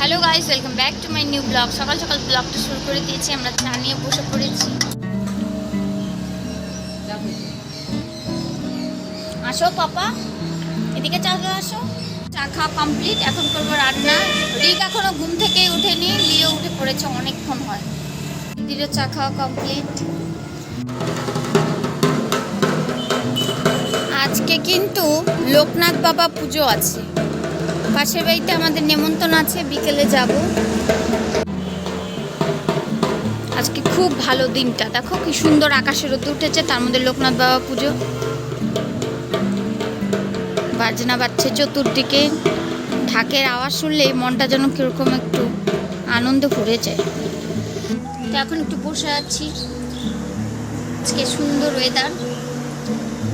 Hello guys welcome back to my new vlog সকাল সকাল ব্লগটা শুরু করে দিয়েছি, আমরা চা নিয়ে বসে পড়েছি। আসো পাপা, এদিকে চলে আসো। চা খাওয়া কমপ্লিট এখন করব রান্না। রিক এখনও ঘুম থেকে উঠেনি লিও উঠে পড়েছে, অনেকক্ষণ হয়। দিদিরও চা খাওয়া কমপ্লিট আজকে কিন্তু লোকনাথ বাবা পুজো আছে। পাশের বাড়িতে আমাদের নেমন্তন্ন আছে, বিকেলে যাব। আজকে খুব ভালো দিনটা। দেখো কি সুন্দর আকাশের রোদ উঠেছে, তার মধ্যে লোকনাথ বাবা পুজো। বাজনা বাজছে চতুর্দিকে। ঢাকের আওয়াজ শুনলে মনটা যেন কীরকম একটু আনন্দ ভরে যায়। তো এখন একটু বসে আছি। আজকে সুন্দর ওয়েদার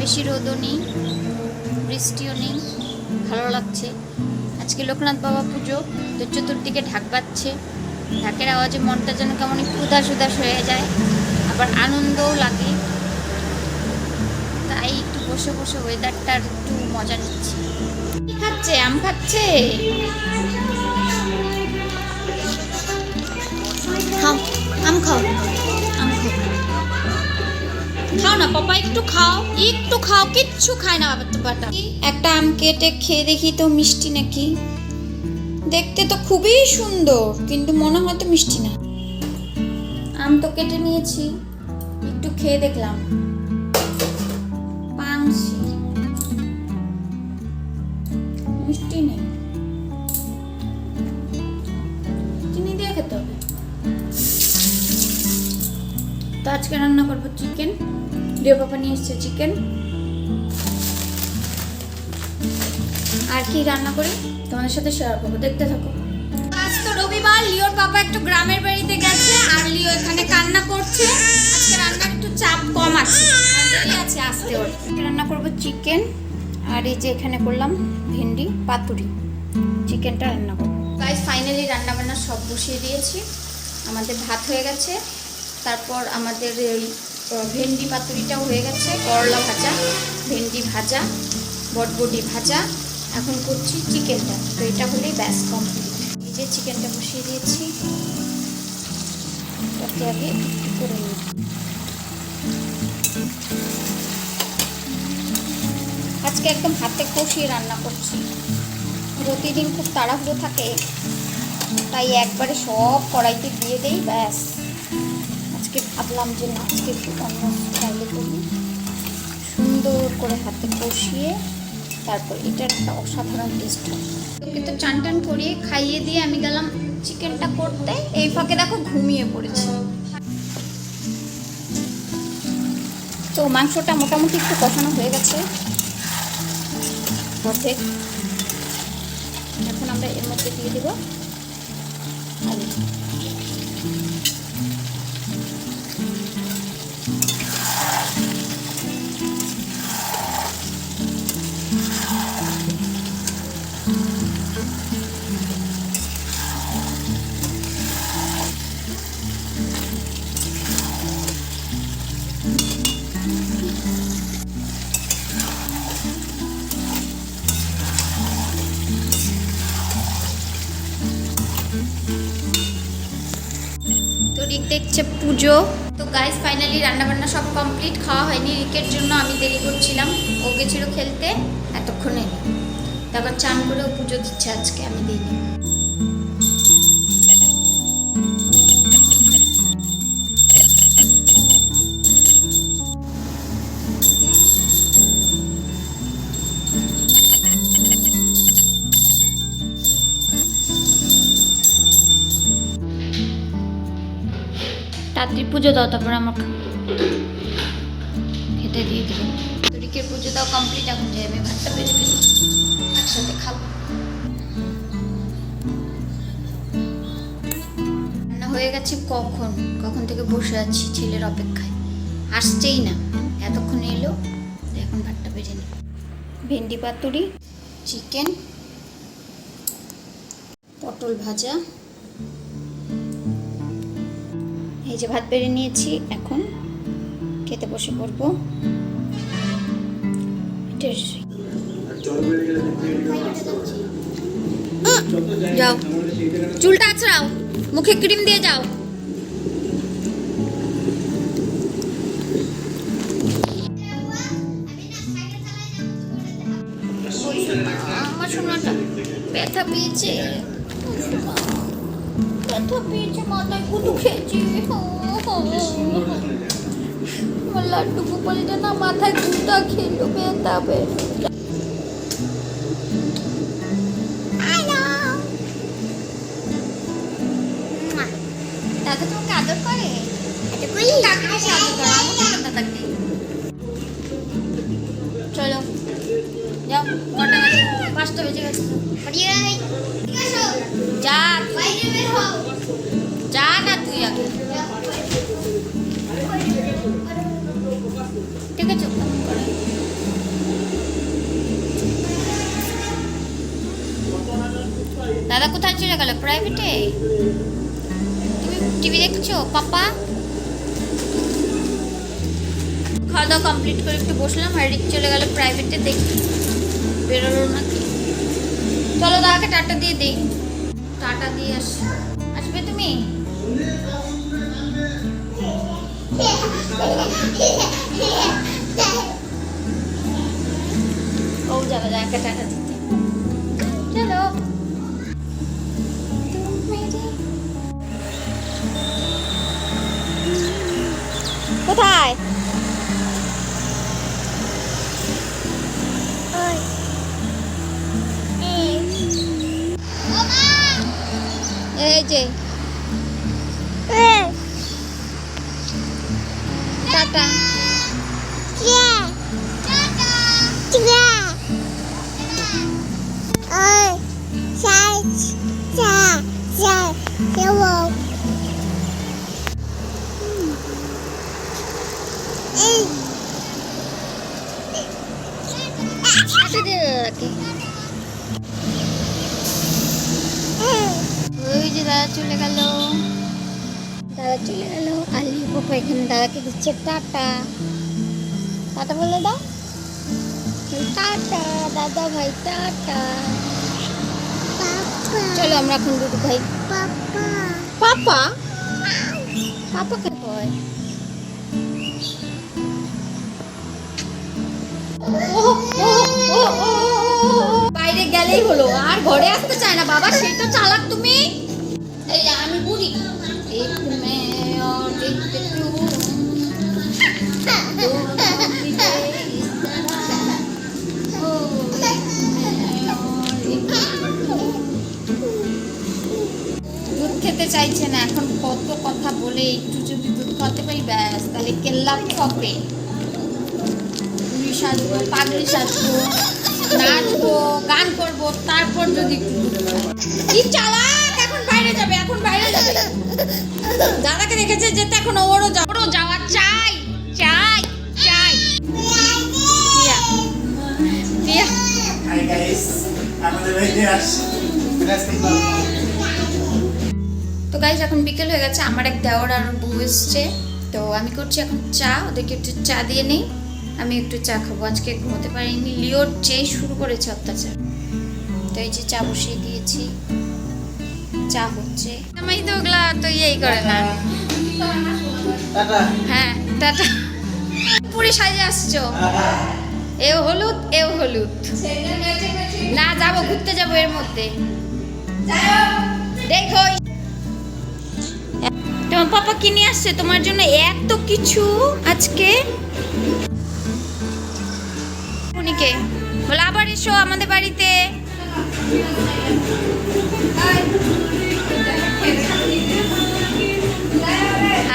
বেশি রোদও নেই, বৃষ্টিও নেই, ভালো লাগছে। আজকে লোকনাথ বাবা পুজো, তো চতুর্দিকে ঢাক বাজছে। ঢাকের আওয়াজে মনটা যেন কেমন একটু উদাস উদাস হয়ে যায়, আবার আনন্দও লাগে। তাই একটু বসে বসে ওয়েদারটার একটু মজা নিচ্ছি। কি খাচ্ছে? আম খাচ্ছে? খাও, আম খাও। খাও না, পাপা, একটু খাও একটু খাও, কিচ্ছু খায় না বাবা তো একটা আম কেটে খেয়ে দেখি তো মিষ্টি নাকি। দেখতে তো খুবই সুন্দর, কিন্তু মনে হয় তো মিষ্টি না। আম তো কেটে নিয়েছি, একটু খেয়ে দেখলাম। পাংশি মিষ্টি নেই। চিনি দিয়ে খেতে তো আজকে রান্না করব চিকেন লিও পাপা নিয়ে এসছে চিকেন আর কি রান্না করি? তোমাদের সাথে শেয়ার করব, দেখতে থাকো। আজ তো রবিবার, লিওর পাপা একটু গ্রামের বাড়িতে গেছে, আর লিও এখানে কান্না করছে। আজকে রান্নার একটু চাপ কম আছে দেরি আছে আসতে ওর। রান্না করব চিকেন আর এই যে এখানে করলাম ভেন্ডি, পাতুরি। চিকেনটা রান্না করব। গাইজ ফাইনালি রান্না বান্না সব বসিয়ে দিয়েছি। আমাদের ভাত হয়ে গেছে। তারপর আমাদের এই ভেন্ডি পাতুরিটাও হয়ে গেছে, করলা ভাজা, ভেন্ডি ভাজা, বটবটি ভাজা, এখন করছি চিকেনটা। তো এটা হলেই ব্যাস কমপ্লিট এই যে চিকেনটা বসিয়ে দিয়েছি। আগে করে আজকে একদম হাতে কষিয়ে রান্না করছি। প্রতিদিন খুব তাড়াহুড়ো থাকে, তাই একবারে সব কড়াইতে দিয়ে দেই, ব্যাস। আজকে ভাবলাম যে না, আজকে একটু অন্য করি। সুন্দর করে হাতে কষিয়ে তারপর এটার একটা অসাধারণ টেস্ট হয়। ওকে চান টান করিয়ে খাইয়ে দিয়ে আমি গেলাম চিকেনটা করতে। এই ফাঁকে দেখো ঘুমিয়ে পড়েছি। তো মাংসটা মোটামুটি একটু কষানো হয়ে গেছে। অর্ধেক। এখন আমরা এর মধ্যে দিয়ে দেবো। দেখছে পুজো। তো গাইস ফাইনালি রান্নাবান্না সব কমপ্লিট খাওয়া হয়নি, রিকের জন্য আমি দেরি করছিলাম। ও গেছিল খেলতে, এতক্ষণে তারপর চান করে ও পুজো দিচ্ছে আজকে, আমি দিইনি। রাত্রি পুজো দাও তারপর আমার খেতে দিয়ে দিল রিকের পুজো দাও কমপ্লিট এখন যাই আমি ভাতটা বেড়ে ফেলি একসাথে খাব। রান্না হয়ে গেছে কখন? কখন থেকে বসে আছি ছেলের অপেক্ষায়। আসছেই না এতক্ষণ এলো এখন ভাতটা বেড়ে নি ভেন্ডি পাতুরি চিকেন পটল ভাজা এই যে ভাত বেড়ে নিয়েছি, এখন খেতে বসে পড়ব। যাও। চুলটা আছড়াও, মুখে ক্রিম দিয়ে যাও। আমার সোনাটা ব্যথা পেয়েছে। ব্যথা পেয়েছে মাথায় কুটু খেয়েছে। লাড্ডু গোপালটা না মাথায় কুটা খেলো ব্যথা পেয়েছে দাদা তোমাকে আদর করে? চলো যাও কটা পাঁচটা বেজে গেছে। দাদা কোথায় চলে গেল প্রাইভেটে তুমি টিভি দেখছ? পাপা খাওয়া দাওয়া কমপ্লিট করে একটু বসলাম, আর রিক চলে গেল প্রাইভেটে দেখি। বেরোলো নাকি? চলো দাদাকে টাটা দিয়ে দিই। টাটা দিয়ে আস। আসবে তুমি? ও যাবে, দাদাকে টাটা দিতে। চলো। কোথায় এই যে টাটা টাটা দিচ্ছে টাটা। টাটা বলে দাও। টাটা দাদা ভাই টাটা। চলো আমরা এখন দুটো খাই। পাপা। পাপাকে কয় বাইরে গেলেই হলো আর ঘরে আসতে চায় না। বাবা সেটা চালাক তুমি। এই আমি বুড়ি। তাহলে কেল্লা সাজবো পাগড়ি সাজবো নাচবো গান করব তারপর যদি। কি চালাক এখন বাইরে যাবে এখন বাইরে যাবে। দাদাকে দেখেছে যেতে এখন ওরও ওরও যাওয়া চাই চাই চাই। তো গাইজ এখন বিকেল হয়ে গেছে আমার এক দেওয়ার আর বউ এসছে। তো আমি করছি এখন চা ওদেরকে একটু চা দিয়ে নেই। আমি একটু চা খাব। আজকে ঘুমোতে পারিনি। লিওর যেই শুরু করেছে অত্যাচার। তো এই যে চা বসিয়ে দিয়েছি। চা হচ্ছে। আমি তো ওগুলা তো ইয়েই করে না। হ্যাঁ টাটা। পুরে সাজে আসছো? এও হলুদ এও হলুদ। না যাব ঘুরতে যাব এর মধ্যে। দেখো পাপা কি নিয়ে আসছে, তোমার জন্য এত কিছু আজকে? উনিকে বলে আবার এসো আমাদের বাড়িতে।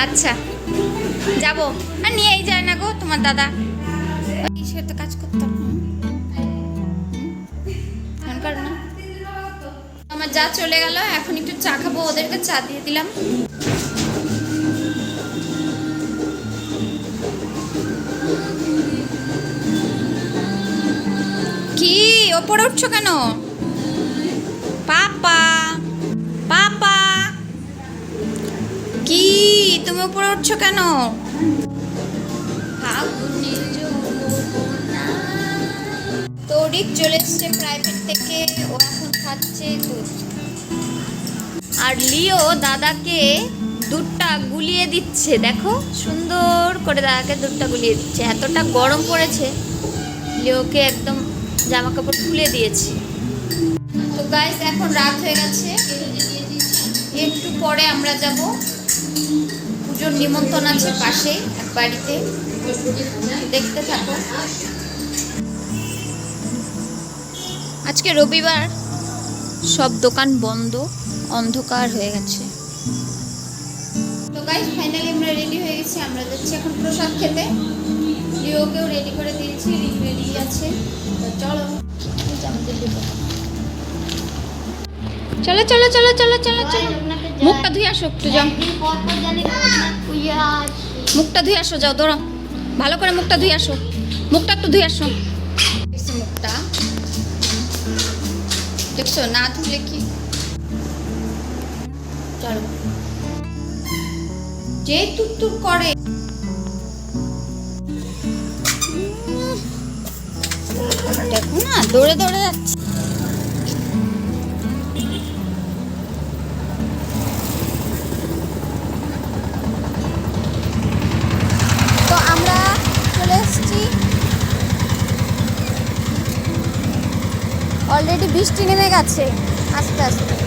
আচ্ছা যাব। আর নিয়েই যায় না গো তোমার দাদা। সে তো কাজ করতাম আমার যা চলে গেল, এখন একটু চা খাব, ওদেরকে চা দিয়ে দিলাম। ওপরে উঠছো কেন? পাপা পাপা। কি, তুমি উপরে উঠছো কেন? ফাগুনের যমুনা। তো রিক চলে এসছে প্রাইভেট থেকে, ও এখন খাচ্ছে দুধ। আর লিও দাদাকে দুধটা গুলিয়ে দিচ্ছে, দেখো, সুন্দর করে দাদাকে দুধটা গুলিয়ে দিচ্ছে। এতটা গরম পড়েছে, লিওকে একদম জামা কাপড় খুলে দিয়েছি। তো গাইস এখন রাত হয়ে গেছে। একটু পরে আমরা যাব। পুজোর নিমন্ত্রণ আছে পাশে, এক বাড়িতে। দেখতে থাকো। আজকে রবিবার, সব দোকান বন্ধ, অন্ধকার হয়ে গেছে। তো গাইস ফাইনালি আমরা রেডি হয়ে গেছি। আমরা যাচ্ছি এখন প্রসাদ খেতে। লিওকেও রেডি করে দিয়েছি রেডি আছে। তো চলো। চলো চলো চলো চলো চলো চলো। মুখটা ধুয়ে আসো একটু যাও। মুখটা ধুয়ে আসো যাও দৌড়াও ভালো করে মুখটা ধুয়ে আসো। মুখটা একটু ধুয়ে আসো। মুখটা। দেখছ? না ধুলে কি? চলো। যে তুত্তুর করে। দেখো না, দৌড়ে দৌড়ে যাচ্ছে। তো আমরা চলে এসেছি। অলরেডি বৃষ্টি নেমে গেছে। আস্তে আস্তে।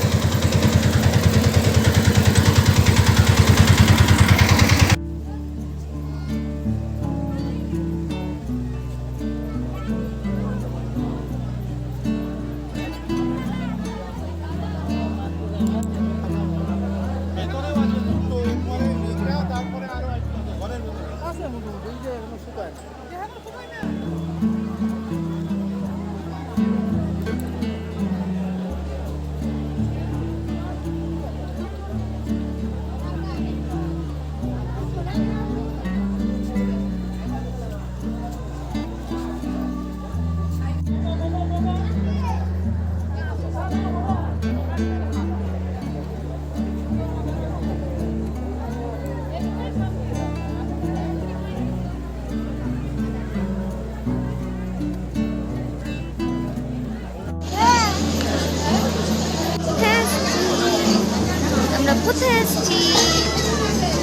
এসেছি।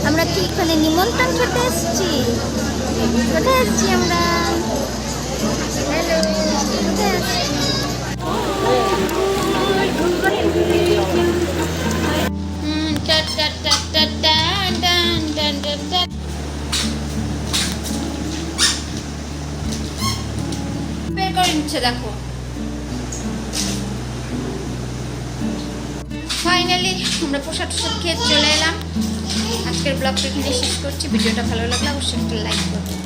আমরা কি এখানে নিমন্ত্রণ খেতে এসেছি? কোথায় এসেছি আমরা? হ্যালো আমরা প্রসাদ টসাদ খেয়ে চলে এলাম। আজকের ব্লগটা এখানে শেষ করছি। ভিডিওটা ভালো লাগলে অবশ্যই একটা লাইক করবে